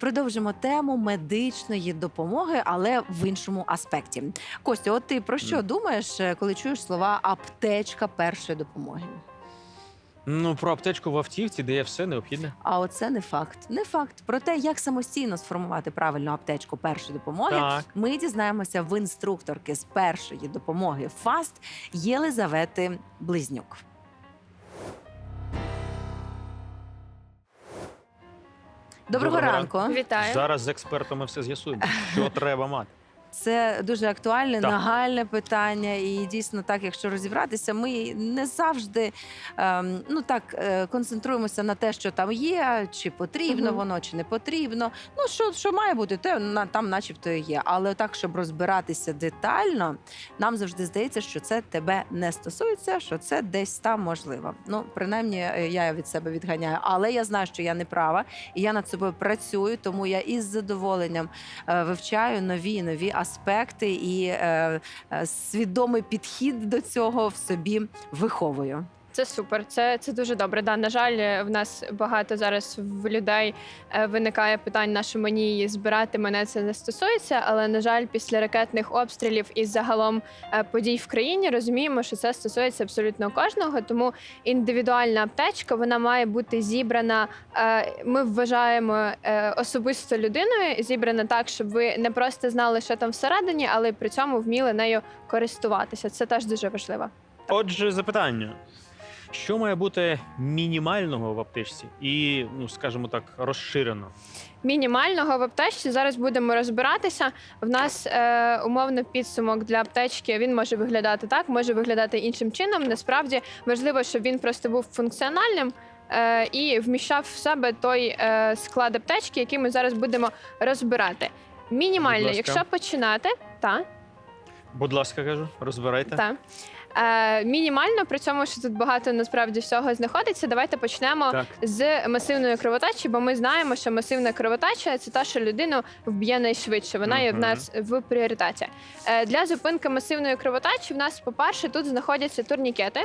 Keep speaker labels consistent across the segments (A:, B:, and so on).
A: продовжимо тему медичної допомоги, але в іншому аспекті. Костя, от ти про що думаєш, е, коли чуєш слова аптечка першої допомоги?
B: Ну, про аптечку в автівці, де є все необхідне.
A: А оце не факт. Не факт. Про те, як самостійно сформувати правильну аптечку першої допомоги,
B: Так.
A: ми дізнаємося в інструкторки з першої допомоги ФАСТ Єлизавети Близнюк. Доброго,
B: Доброго
A: ранку.
C: Вітаю.
B: Зараз з експертами все з'ясуємо, що треба мати.
A: Це дуже актуальне,
B: Так.
A: нагальне питання. І дійсно, так, якщо розібратися, ми не завжди ем, ну так е, концентруємося на те, що там є, чи потрібно
C: Мгм.
A: воно, чи не потрібно. Ну що, що має бути, те на там, начебто, і є. Але так, щоб розбиратися детально, нам завжди здається, що це тебе не стосується, що це десь там можливо. Ну, принаймні, е, я від себе відганяю. Але я знаю, що я не права, і я над собою працюю, тому я із задоволенням е, вивчаю нові нові аспекти і е, е, свідомий підхід до цього в собі виховую.
C: Це супер, це, це дуже добре. Да, на жаль, е, в нас багато зараз в людей е, виникає питань, на її збирати. Мене це не стосується, але на жаль, після ракетних обстрілів і загалом е, подій в країні розуміємо, що це стосується абсолютно кожного. Тому індивідуальна аптечка вона має бути зібрана. Ми вважаємо особисто людиною, зібрана так, щоб ви не просто знали, що там всередині, але при цьому вміли нею користуватися. Це теж дуже важливо.
B: Отже, запитання: що має бути мінімального в аптечці і, ну скажімо так, розширено?
C: мінімального в аптечці. Зараз будемо розбиратися. В нас е, умовно підсумок для аптечки. Він може виглядати так, може виглядати іншим чином. Насправді важливо, щоб він просто був функціональним. е, І вміщав в себе той е, склад аптечки, який ми зараз будемо розбирати. Мінімально, якщо починати, та,
B: Будь ласка, кажу, розбирайте.
C: та. Е, мінімально, при цьому, що тут багато насправді всього знаходиться, давайте почнемо
B: Так.
C: з масивної кровотечі, бо ми знаємо, що масивна кровотеча це та, що людину вб'є найшвидше. Вона є в
B: Мгм.
C: нас в пріоритеті. Е, Для зупинки масивної кровотечі в нас, по-перше, тут знаходяться турнікети.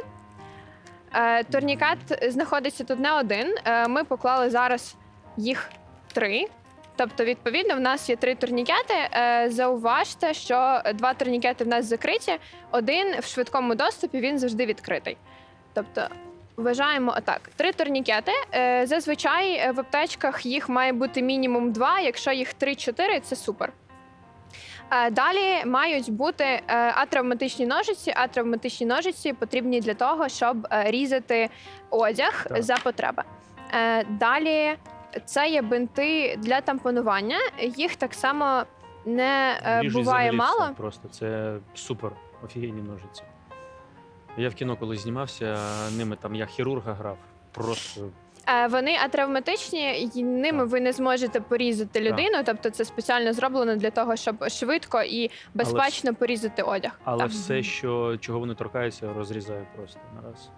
C: Е, Турнікет знаходиться тут не один. Е, Ми поклали зараз їх три. Тобто, відповідно, в нас є три турнікети. Е, Зауважте, що два турнікети в нас закриті, один в швидкому доступі він завжди відкритий. Тобто, вважаємо отак: три турнікети. Е, Зазвичай е, в аптечках їх має бути мінімум два. Якщо їх три-чотири, це супер. Далі мають бути атравматичні ножиці. Атравматичні ножиці потрібні для того, щоб різати одяг
B: Так.
C: за потреби. Далі це є бинти для тампонування. Їх так само не е, буває
B: взагалі
C: мало.
B: все Просто це супер, офігенні ножиці. Я в кіно коли знімався, ними там я хірурга грав. Просто
C: Е, Вони атравматичні, і ними
B: Так.
C: ви не зможете порізати людину. Тобто це спеціально зроблено для того, щоб швидко і безпечно порізати одяг.
B: але
C: Так.
B: все, що чого вони торкаються, розрізаю просто на раз.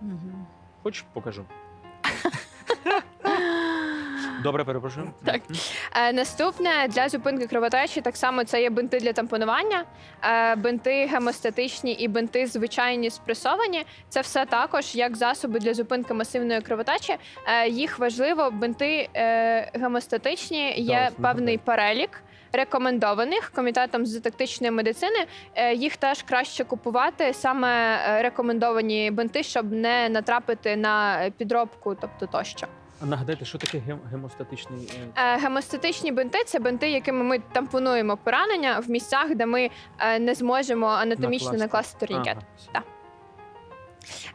A: Мгм.
B: Хоч покажу. Добре, перепрошую.
C: Так. Е, Наступне для зупинки кровотечі так само це є бинти для тампонування, е, бинти гемостатичні і бинти звичайні спресовані. Це все також як засоби для зупинки масивної кровотечі. Е, Їх важливо, бинти е, гемостатичні є
B: Так,
C: певний перелік. Рекомендованих комітетом з тактичної медицини Е, їх теж краще купувати саме е, рекомендовані бинти, щоб не натрапити на підробку, тобто тощо.
B: А нагадайте, що таке гем- гемостатичний. е,
C: Е, Гемостатичні бинти це бинти, якими ми тампонуємо поранення в місцях, де ми е, не зможемо анатомічно
B: Накласти.
C: накласти турнікет.
B: Ага,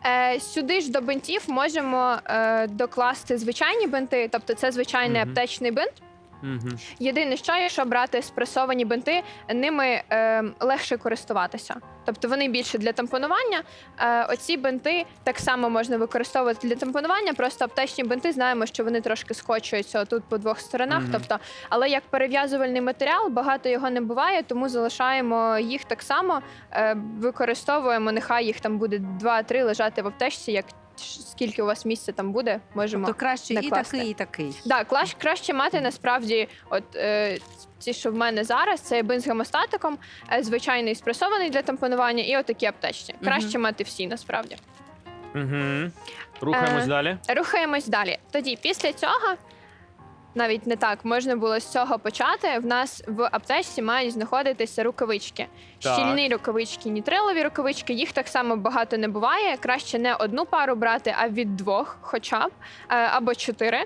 C: Е, Сюди ж до бинтів можемо е, докласти звичайні бинти, тобто це звичайний
B: Мгм.
C: аптечний бинт.
B: Мгм.
C: Єдине, що якщо брати спресовані бинти, ними е, легше користуватися. Тобто вони більше для тампонування. Е, оці бинти так само можна використовувати для тампонування. Просто аптечні бинти знаємо, що вони трошки скочуються тут по двох сторонах.
B: Мгм.
C: Тобто, але як перев'язувальний матеріал, багато його не буває, тому залишаємо їх так само. Е, використовуємо. Нехай їх там буде 2-3 лежати в аптечці. Як скільки у вас місця там буде, можемо
A: То краще і
C: накласти.
A: такий, і такий.
C: Да, клас, краще мати насправді, от е, ці, що в мене зараз, це бин з гемостатиком, е, звичайний спресований для тампонування, і отакі аптечні. Краще мати всі насправді.
B: Угу. Рухаємось
C: Е,
B: далі.
C: Рухаємось далі. Тоді, після цього, навіть не так, можна було з цього почати. В нас в аптечці мають знаходитися рукавички.
B: Так.
C: Щільні рукавички, нітрилові рукавички. Їх так само багато не буває. Краще не одну пару брати, а від двох, хоча б е, або чотири.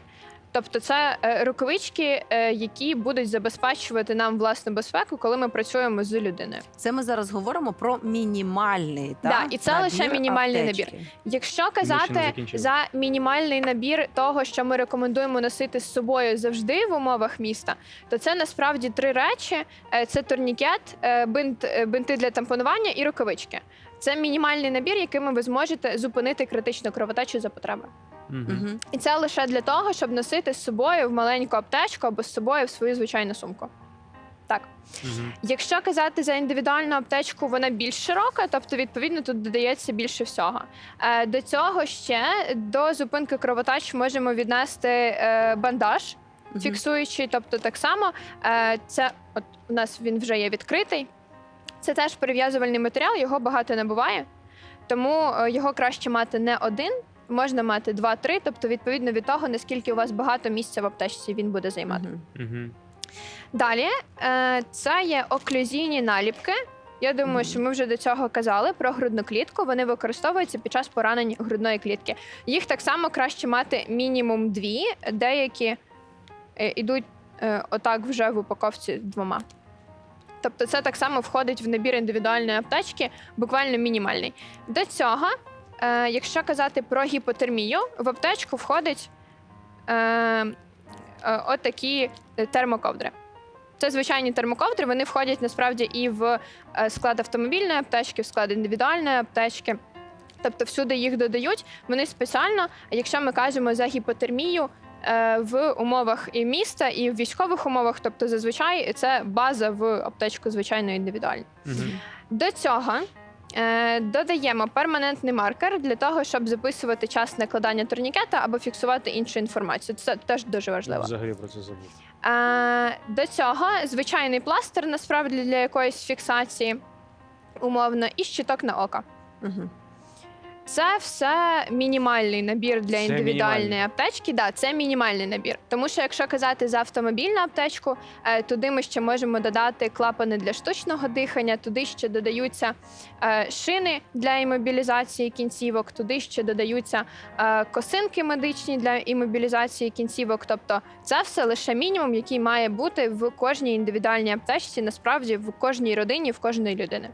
C: Тобто, це е, рукавички, е, які будуть забезпечувати нам власну безпеку, коли ми працюємо з людиною.
A: Це ми зараз говоримо про мінімальний
C: Да, і це лише мінімальний
A: аптечки.
C: Якщо казати за мінімальний набір того, що ми рекомендуємо носити з собою завжди в умовах міста, то це насправді три речі: Е, це турнікет, бинт, бинти для тампонування і рукавички. Це мінімальний набір, якими ви зможете зупинити критичну кровотечу за потреби.
B: Мгм.
C: І це лише для того, щоб носити з собою в маленьку аптечку або з собою в свою звичайну сумку. Так.
B: Мгм.
C: Якщо казати за індивідуальну аптечку, вона більш широка, тобто відповідно тут додається більше всього. Е, до цього ще до зупинки кровотач можемо віднести е, бандаж,
A: Мгм.
C: фіксуючий, тобто так само е, це от у нас він вже є відкритий. Це теж перев'язувальний матеріал, його багато не буває, тому е, його краще мати не один. Можна мати два-три, тобто відповідно від того, наскільки у вас багато місця в аптечці він буде займати. Далі е, це є оклюзійні наліпки. Я думаю, що ми вже до цього казали про грудну клітку. Вони використовуються під час поранень грудної клітки. Їх так само краще мати мінімум дві, деякі ідуть е, отак вже в упаковці двома. Тобто це так само входить в набір індивідуальної аптечки, буквально мінімальний. До цього, е, якщо казати про гіпотермію, в аптечку входить е, е, отакі термоковдри. Це звичайні термоковдри, вони входять насправді і в е, склад автомобільної аптечки, в склад індивідуальної аптечки. Тобто всюди їх додають. Вони спеціально, якщо ми кажемо за гіпотермію в умовах і міста, і в військових умовах, тобто зазвичай це база в аптечку звичайно індивідуальну.
B: Мгм.
C: До цього е, додаємо перманентний маркер для того, щоб записувати час накладання турнікета або фіксувати іншу інформацію. Це теж дуже важливо.
B: Взагалі про це забув.
C: Е, до цього звичайний пластир насправді для якоїсь фіксації, умовно, і щиток на око.
A: Мгм.
C: Це все мінімальний набір для
B: Це
C: індивідуальної
B: мінімальний.
C: аптечки. Да, це мінімальний набір. Тому що якщо казати за автомобільну аптечку, е, туди ми ще можемо додати клапани для штучного дихання, туди ще додаються е, шини для імобілізації кінцівок, туди ще додаються е, косинки медичні для імобілізації кінцівок. Тобто це все лише мінімум, який має бути в кожній індивідуальній аптечці, насправді в кожній родині, в кожної людини.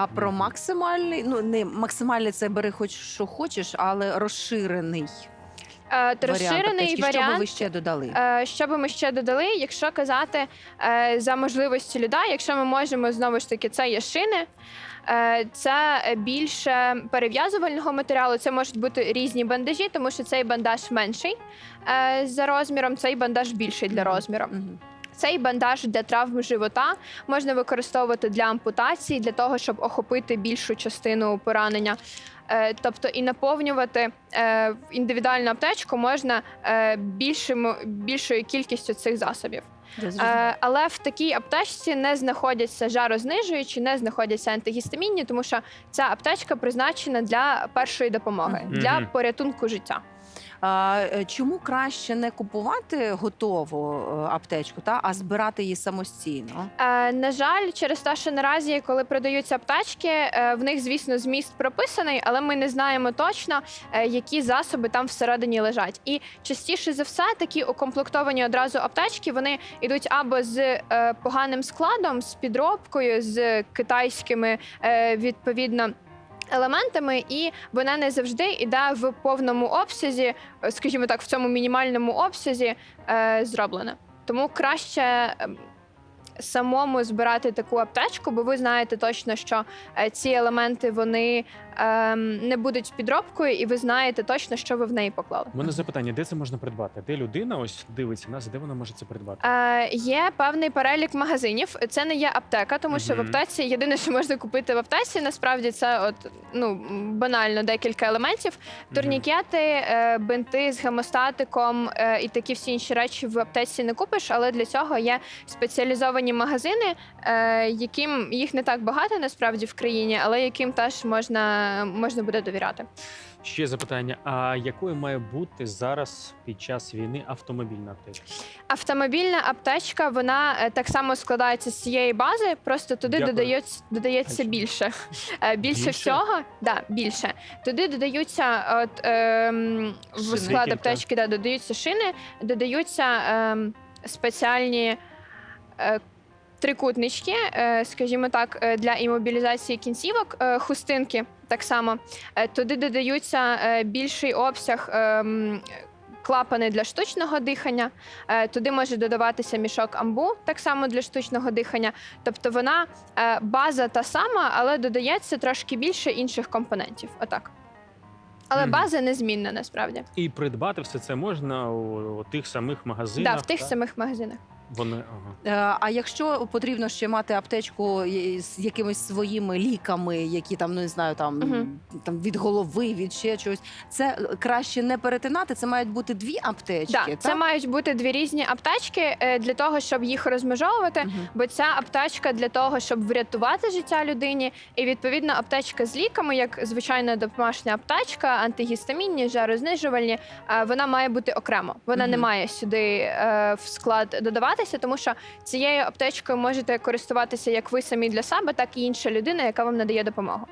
A: А про максимальний, ну не максимальний це бери хоч що хочеш, але розширений
C: Е,
A: варіант
C: Розширений
A: аптечки. Що би
C: варіант.
A: ви ще додали?
C: Е, Що би ми ще додали, якщо казати е, за можливості людей, якщо ми можемо знову ж таки, це є шини, е, це більше перев'язувального матеріалу. Це можуть бути різні бандажі, тому що цей бандаж менший е, за розміром, цей бандаж більший для розміру.
A: Мгм.
C: Цей бандаж для травм живота можна використовувати для ампутації, для того, щоб охопити більшу частину поранення. Е, Тобто і наповнювати е, в індивідуальну аптечку можна е, більшим, більшою кількістю цих засобів. Але в такій аптечці не знаходяться жарознижуючі, не знаходяться антигістамінні, тому що ця аптечка призначена для першої допомоги, для порятунку життя.
A: Е, чому краще не купувати готову е, аптечку, та, а збирати її самостійно?
C: Е, на жаль, через те, що наразі, коли продаються аптечки, в них, звісно, зміст прописаний, але ми не знаємо точно, які засоби там всередині лежать. І частіше за все, такі укомплектовані одразу аптечки вони йдуть або з поганим складом, з підробкою, з китайськими відповідно. Елементами, і вона не завжди йде в повному обсязі, е, скажімо так, в цьому мінімальному обсязі е, зроблена. Тому краще ем, самому збирати таку аптечку, бо ви знаєте точно, що е, ці елементи вони ем, не будуть підробкою, і ви знаєте точно, що ви в неї поклали.
B: У мене запитання: де це можна придбати? Де людина ось дивиться нас, де вона може це придбати?
C: Е, є певний перелік магазинів. Це не є аптека, тому що в
B: Мгм.
C: аптеці єдине, що можна купити в аптеці, насправді це от ну банально декілька елементів. Турнікети, е, бинти з гемостатиком е, і такі всі інші речі в аптеці не купиш, але для цього є спеціалізовані магазини, е, яким їх не так багато насправді в країні, але яким теж можна е, можна буде довіряти.
B: Ще запитання: а якою має бути зараз під час війни автомобільна аптечка?
C: Автомобільна аптечка вона е, так само складається з цієї бази, просто туди
B: Дякую.
C: додається, додається більше. Е, Більше,
B: Більше?
C: всього, да, більше. Туди додаються от, ем, в
A: Шини.
C: склад
B: Декілька.
C: аптечки, да, додаються шини, додаються ем, спеціальні. Е, Трикутнички, е, скажімо так, е, для імобілізації кінцівок, е, хустинки так само. Е, Туди додаються е, більший обсяг ем, клапани для штучного дихання. Е, Туди може додаватися мішок амбу, так само для штучного дихання. Тобто вона база та сама, але додається трошки більше інших компонентів. Отак. Але
B: Мгм.
C: база незмінна насправді.
B: І придбати все це можна у, у тих самих магазинах.
C: Да, в тих
B: так?
C: самих магазинах.
B: Вони ага.
A: Е, А якщо потрібно ще мати аптечку з якимись своїми ліками, які там ну не знаю, там,
C: Мгм.
A: там від голови, від ще чогось, це краще не перетинати. Це мають бути дві аптечки.
C: Да,
A: так?
C: це мають бути дві різні аптечки е, для того, щоб їх розмежовувати.
A: Мгм.
C: Бо ця аптечка для того, щоб врятувати життя людині, і відповідно аптечка з ліками, як звичайна домашня аптечка, антигістамінні, жарознижувальні, е, вона має бути окремо. Вона не має сюди е, в склад додаватися, тому що цією аптечкою можете користуватися як ви самі для себе, так і інша людина, яка вам надає допомогу.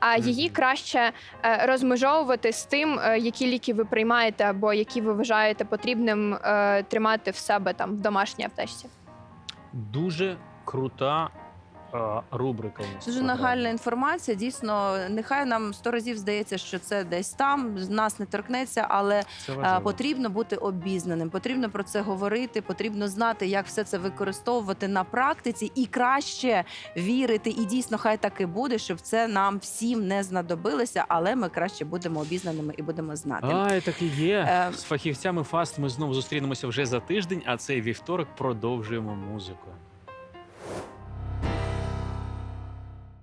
C: А її краще е, розмежовувати з тим, е, які ліки ви приймаєте, або які ви вважаєте потрібним е, тримати в себе там в домашній аптечці.
B: дуже крута рубрика. у нас
A: Дуже нагальна інформація. Дійсно, нехай нам сто разів здається, що це десь там з нас не торкнеться, але
B: Це
A: е, потрібно бути обізнаним, потрібно про це говорити, потрібно знати, як все це використовувати на практиці, і краще вірити. І дійсно, хай так і буде, щоб це нам всім не знадобилося, але ми краще будемо обізнаними і будемо знати.
B: Ай, так і є.
A: Е,
B: З фахівцями ФАСТ ми знову зустрінемося вже за тиждень, а цей вівторок продовжуємо музикою.